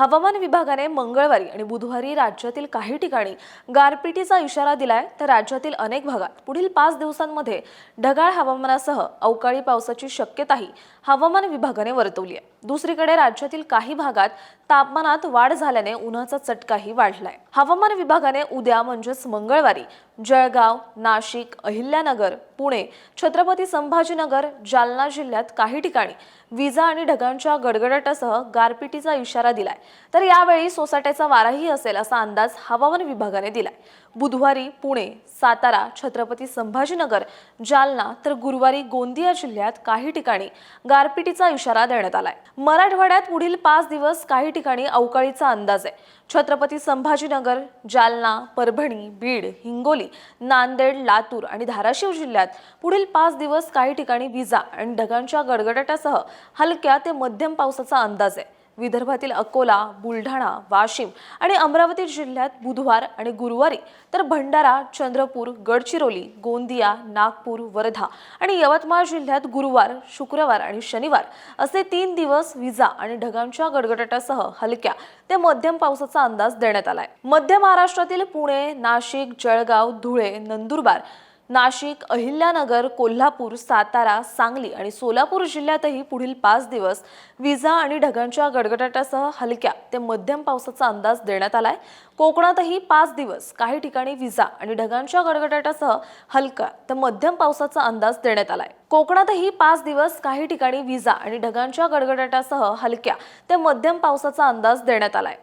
हवामान विभागाने मंगळवारी आणि बुधवारी राज्यातील काही ठिकाणी गारपिटीचा इशारा दिलाय. तर राज्यातील अनेक भागात पुढील पाच दिवसांमध्ये ढगाळ हवामानासह अवकाळी पावसाची शक्यताही हवामान विभागाने वर्तवली आहे. दुसरीकडे राज्यातील काही भागात तापमानात वाढ झाल्याने उन्हाचा चटकाही वाढलाय. हवामान विभागाने उद्या म्हणजेच मंगळवारी जळगाव नाशिक अहिल्यानगर पुणे छत्रपती संभाजीनगर जालना जिल्ह्यात काही ठिकाणी विजा आणि ढगांच्या गडगडाटासह गारपिटीचा इशारा दिलाय. तर यावेळी सोसाट्याचा वाराही असेल असा अंदाज हवामान विभागाने दिलाय. बुधवारी पुणे सातारा छत्रपती संभाजीनगर जालना तर गुरुवारी गोंदिया जिल्ह्यात काही ठिकाणी गारपिटीचा इशारा देण्यात आलाय. मराठवाड्यात पुढील पाच दिवस काही ठिकाणी अवकाळीचा अंदाज आहे. छत्रपती संभाजीनगर जालना परभणी बीड हिंगोली नांदेड लातूर आणि धाराशिव जिल्ह्यात पुढील पाच दिवस काही ठिकाणी विजा आणि ढगांच्या गडगडाटासह हलक्या ते मध्यम पावसाचा अंदाज आहे. विदर्भातील अकोला बुलढाणा वाशिम आणि अमरावती जिल्ह्यात बुधवार आणि गुरुवारी तर भंडारा चंद्रपूर गडचिरोली गोंदिया नागपूर वर्धा आणि यवतमाळ जिल्ह्यात गुरुवार शुक्रवार आणि शनिवार असे तीन दिवस विजा आणि ढगांच्या गडगडाटासह हलक्या ते मध्यम पावसाचा अंदाज देण्यात आलाय. मध्य महाराष्ट्रातील पुणे नाशिक जळगाव धुळे नंदुरबार नाशिक अहिल्यानगर कोल्हापूर सातारा सांगली आणि सोलापूर जिल्ह्यातही पुढील पाच दिवस विजा आणि ढगांच्या गडगडाटासह हलक्या ते मध्यम पावसाचा अंदाज देण्यात आलाय. कोकणातही पाच दिवस काही ठिकाणी विजा आणि ढगांच्या गडगडाटासह हलका ते मध्यम पावसाचा अंदाज देण्यात आलाय. कोकणातही पाच दिवस काही ठिकाणी विजा आणि ढगांच्या गडगडाटासह हलक्या ते मध्यम पावसाचा अंदाज देण्यात आलाय.